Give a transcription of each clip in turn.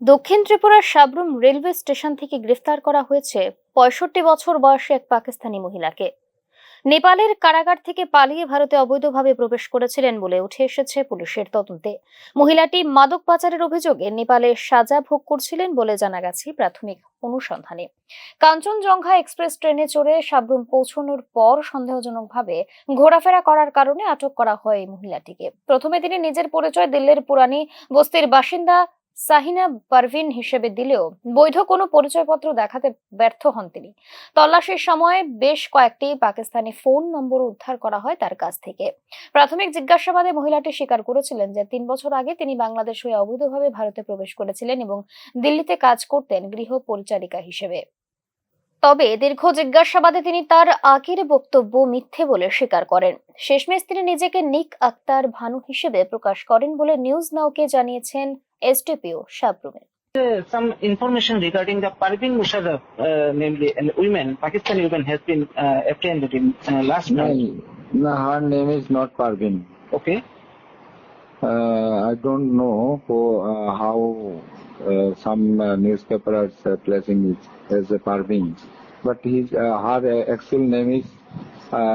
দক্ষিণ ত্রিপুরার Sabroom railway station থেকে গ্রেফতার করা হয়েছে পঁয়ষট্টি বছর বয়সী এক পাকিস্তানি মহিলাকে। নেপালের কারাগার থেকে পালিয়ে ভারতে অবৈধভাবে প্রবেশ করেছিলেন বলে উঠে এসেছে পুলিশের তদন্তে। মহিলাটি মাদক পাচারের অভিযোগে নেপালে সাজা ভোগ করছিলেন বলে জানা গেছে প্রাথমিক অনুসন্ধানে। কাঞ্চনজঙ্ঘা এক্সপ্রেস ট্রেনে চড়ে সাবরুম পৌঁছানোর পর সন্দেহজনকভাবে ঘোরাফেরা করার কারণে আটক করা হয় এই মহিলাটিকে। প্রথমে তিনি নিজের পরিচয় দিল্লির পুরানি বস্তির বাসিন্দা সাহিনা পারভিন হিসেবে দিলেও বৈধ কোনো পরিচয়পত্র দেখাতে ব্যর্থ হন তিনি। তল্লাশির সময় বেশ কয়েকটি পাকিস্তানি ফোন নম্বর উদ্ধার করা হয় তার কাছ থেকে। প্রাথমিক জিজ্ঞাসাবাদে মহিলাটি স্বীকার করেছিলেন যে, তিন বছর আগে তিনি বাংলাদেশ হয়ে অবৈধভাবে ভারতে প্রবেশ করেছিলেন এবং দিল্লিতে কাজ করতেন গৃহ পরিচারিকা হিসেবে। তবে দীর্ঘ জিজ্ঞাসাবাদে তিনি তার আগের বক্তব্য মিথ্যে বলে স্বীকার করেন। শেষমেশ তিনি নিজেকে নিক আক্তার ভানু হিসেবে প্রকাশ করেন বলে নিউজ নাওকে জানিয়েছেন एसडीपीओ शाहपुर में some information regarding the Parveen Musharraf, uh, namely a woman, Pakistani woman, has been uh, apprehended in uh, last no, month. No, her name is not Parveen. Okay. I don't know who, how some newspapers are placing it as a Parveen, but his, her actual name is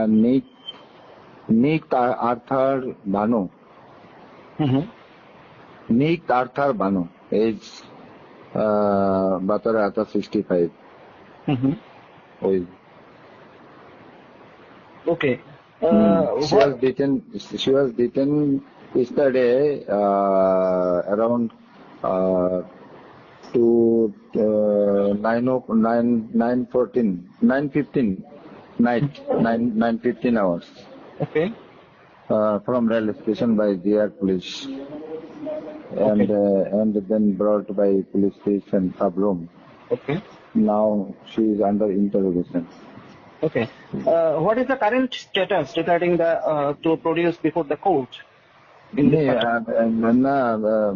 Nick, Nick Arthur Bano. Mm-hmm. Nick Arthur Banu, age uh, Batara Ata 65. Mm-hmm. ওই Okay. Uh, Hmm. she what- was beaten. She was beaten yesterday uh, around uh, to uh, nine o nine nine fourteen nine fifteen night nine nine fifteen hours okay. uh, from railway station by GR police and uh, and then brought by police station sub room. Okay. Now she is under interrogation. Okay. Uh, what is the current status regarding the uh, to produce before the court? Yeah, uh, uh,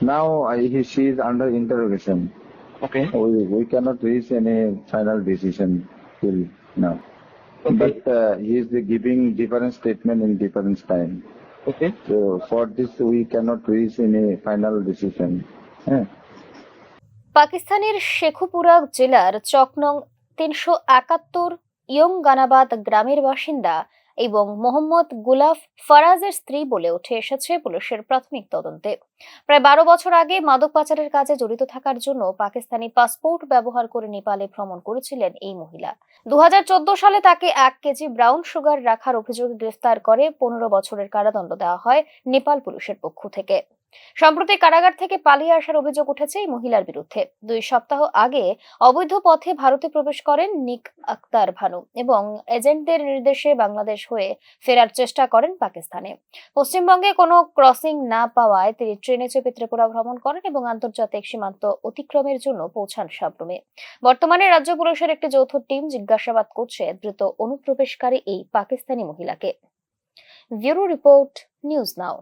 now I, he, she is under interrogation. Okay. We, we cannot reach any final decision till now. Okay. But uh, he is giving different statement in different time. Okay. So for this we cannot reach any final decision. Yeah. পাকিস্তানের শেখুপুরা জেলার চকনং তিনশো একাত্তর ইয়ংগানাবাদ গ্রামের বাসিন্দা এবং মোহাম্মদ গুলাফ ফারাজের স্ত্রী বলে উঠে এসেছে পুলিশের প্রাথমিক তদন্তে। প্রায় বারো বছর আগে মাদক পাচারের কাজে জড়িত থাকার জন্য পাকিস্তানি পাসপোর্ট ব্যবহার করে নেপালে ভ্রমণ করেছিলেন এই মহিলা। দু হাজার চোদ্দ সালে তাকে এক কেজি ব্রাউন সুগার রাখার অভিযোগে গ্রেফতার করে পনেরো বছরের কারাদণ্ড দেওয়া হয় নেপাল পুলিশের পক্ষ থেকে। সম্প্রতি কারাগার থেকে পালিয়ে আসার অভিযোগ উঠেছে এই মহিলার বিরুদ্ধে। দুই সপ্তাহ আগে অবৈধ পথে ভারতে প্রবেশ করেন নিক আক্তার ভানু এবং এজেন্টদের নির্দেশে বাংলাদেশ হয়ে ফেরার চেষ্টা করেন পাকিস্তানে। পশ্চিমবঙ্গে কোনো ক্রসিং না পাওয়ায় তিনি ট্রেনে চেপে ত্রিপুরা ভ্রমণ করেন এবং আন্তর্জাতিক সীমান্ত অতিক্রমের জন্য পৌঁছান সাবরুমে। বর্তমানে রাজ্য পুলিশের একটি যৌথ টিম জিজ্ঞাসাবাদ করছে দ্রুত অনুপ্রবেশকারী এই পাকিস্তানি মহিলাকে। Bureau report, news now.